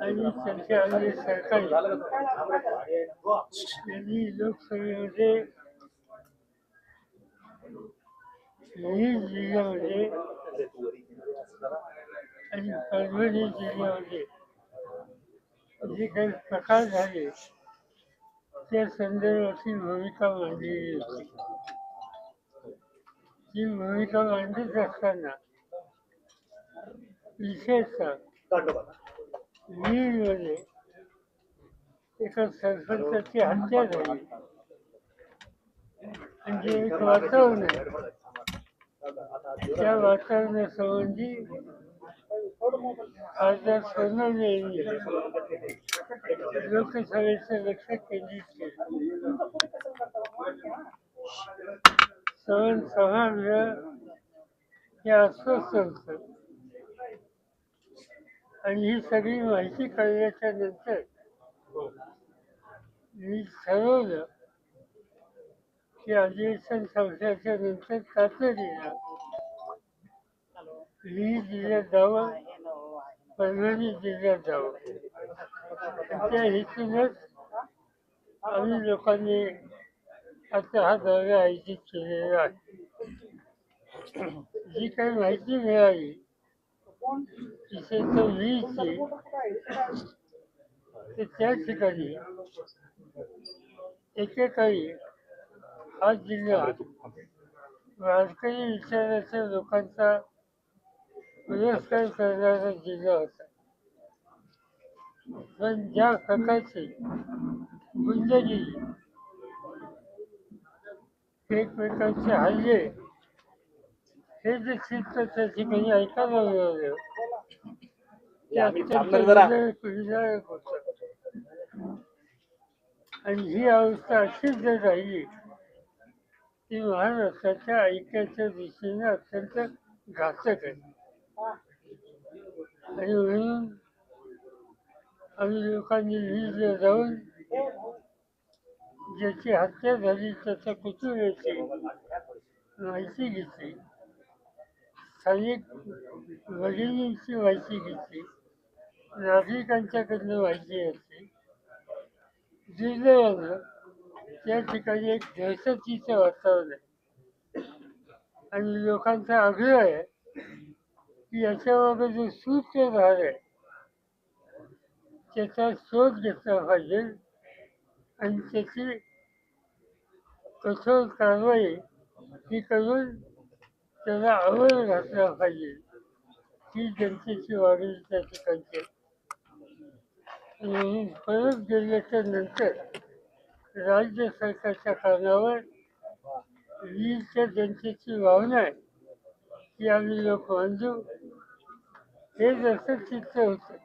आणि त्यांच्या अन्य सरकारी यांनी लोकसभेमध्ये विविध जिल्ह्यामध्ये आणि परभणी जिल्ह्यामध्ये जे काही प्रकार झाले त्या संदर्भातील भूमिका मांडलेली होती ही भूमिका मांडत असताना विशेषतः वीरमध्ये एका सरपंचाची हत्या झाली म्हणजे एक वातावरण आहे त्या वातावरणासंबंधी खासदार सोनवणे यांनी लोकसभेचं लक्ष केंद्रित केलं सवन सभागृह हे अस्वस्थ होतं आणि ही सगळी माहिती कळल्याच्या नंतर मी ठरवलं की अधिवेशन संपल्याच्या नंतर तातडीनं मी दिल्या जावं परभणी दिल्या जावं त्या हेतूनच आम्ही लोकांनी आता हा दौरा आयोजित केलेला आहे जी काही माहिती मिळाली विशेषतः वीजची ते त्या ठिकाणी एकेकाळी हा जिल्हा वारकरी विचाराच्या लोकांचा पुरस्कार करणारा जिल्हा होता पण ज्या प्रकारचे गुंडगिरी एकमेकांचे हल्ले हे चित्र त्या ठिकाणी ऐकायला मिळालं. ते अत्यंत विदारक विदारक होतं. आणि ही अवस्था अशीच जर राहिली ती महाराष्ट्राच्या ऐक्याच्या दिशेने अत्यंत घातक आहे. आणि म्हणून आम्ही लोकांनी वीज जाऊन ज्याची हत्या झाली त्याच्या कुटुंबाची माहिती घेतली स्थानिक वडिलांची माहिती घेतली नागरिकांच्याकडनं माहिती घेतली दुर्दैवानं त्या ठिकाणी एक दहशतीचं वातावरण आहे. आणि लोकांचा आग्रह आहे की याच्याबाबत जो सूत्रधार आहे त्याचा शोध घेतला पाहिजे. आणि त्याची कठोर कारवाई ही करून त्याला आवड घातला पाहिजे. ही जनतेची वागणी त्या ठिकाणची परत गेल्याच्यानंतर राज्य सरकारच्या कारणावर वीरच्या जनतेची भावना आहे की आम्ही लोक बांधू. हे जसं चित्र होतं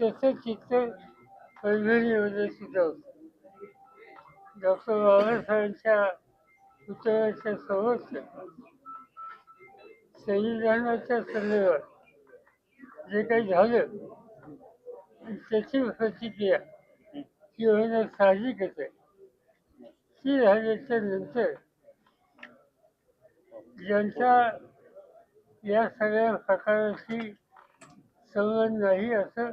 तसं चित्र परभणीमध्ये सुद्धा होतं. डॉक्टर बाबासाहेबांच्या पुतळ्याच्या समोर संविधानाच्या संदर्भात जे काही झालं त्याची प्रतिक्रिया ही होणं साहजिकच आहे. ती झाल्याच्यानंतर ज्यांचा या सगळ्या प्रकाराशी संबंध नाही असं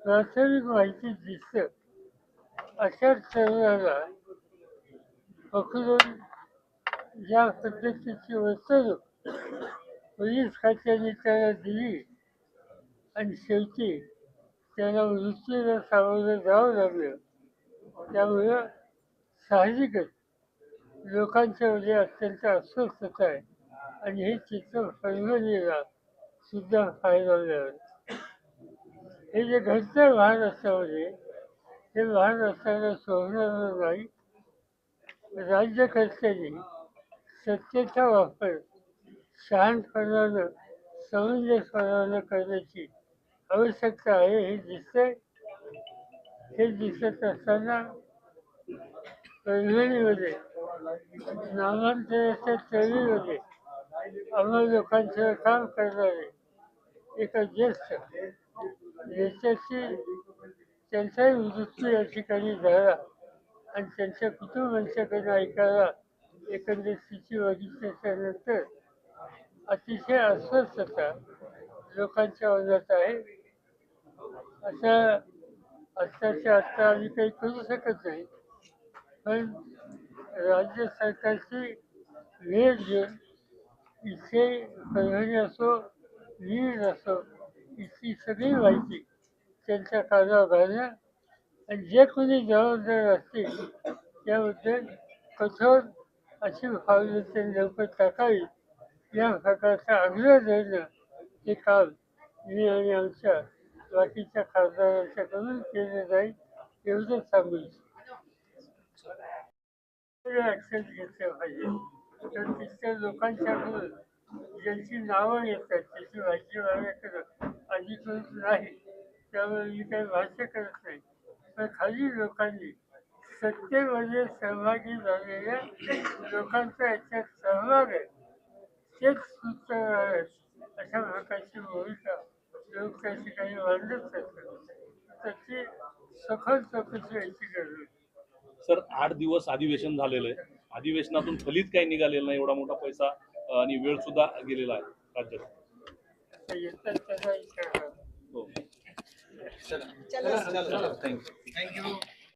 प्राथमिक माहिती दिसतं अशाच तरुणाला पकडून ज्या पद्धतीची वर्तणूक पोलीस खात्याने त्याला दिली आणि शेवटी त्याला मृत्यूला सामोरं जावं लागलं त्यामुळं साहजिकच लोकांच्या मध्ये अत्यंत अस्वस्थता आहे आणि हे चित्र परभणीला सुद्धा फायदा मिळालं हे जे घडतं महाराष्ट्रामध्ये हे महाराष्ट्राला सोडणारं नाही राज्यकर्त्यांनी सत्तेचा वापर शहाणपणानं समंजसपणानं करण्याची आवश्यकता आहे हे दिसते हे दिसत असताना परभणीमध्ये नामांतराच्या चळीमध्ये आम्हा लोकांचं काम करणारे एका ज्येष्ठ नेत्याची त्यांचाही मृत्यू या ठिकाणी झाला. आणि त्यांच्या कुटुंबांच्याकडे ऐकायला एकंदर स्थिती बघितल्याच्या नंतर अतिशय अस्वस्थता लोकांच्या मनात आहे. अशा आत्ताच्या आत्ता आम्ही काही करू शकत नाही. पण राज्य सरकारची वेळ घेऊन इथे परभणी असो वीर असो इथली सगळी माहिती त्यांच्या कानावर घालणं जे कोणी जबाबदार असतील त्याबद्दल कठोर अशी भावना त्यांनी लवकर टाकावी या प्रकारचा आग्रह धरणं हे काम मी आणि आमच्या बाकीच्या खासदारांच्याकडून केलं जाईल एवढं सांगू इच्छितो. घेतलं पाहिजे. तर तिथल्या लोकांच्याकडून ज्यांची नावं येतात त्याची माहिती माझ्याकडं अधिकृत नाही. त्यामुळे मी काही भाष्य करत नाही. पण खाली लोकांनी. सत्तेमध्ये सहभागी झालेल्या लोकांचा याच्यात सहभाग आहे. तेच सूत्र आहे. अशा प्रकारची भूमिका लोक त्या ठिकाणी मांडत असतात त्याची सखोल चौकशी व्हायची गरज. सर आठ दिवस अधिवेशन झालेलं आहे. अधिवेशनातून फलित काही निघालेलं नाही. एवढा मोठा पैसा आणि वेळ सुद्धा गेलेला आहे राज्यात. तर येतात त्याचा विचार. करा. हो चला चला थँक्यू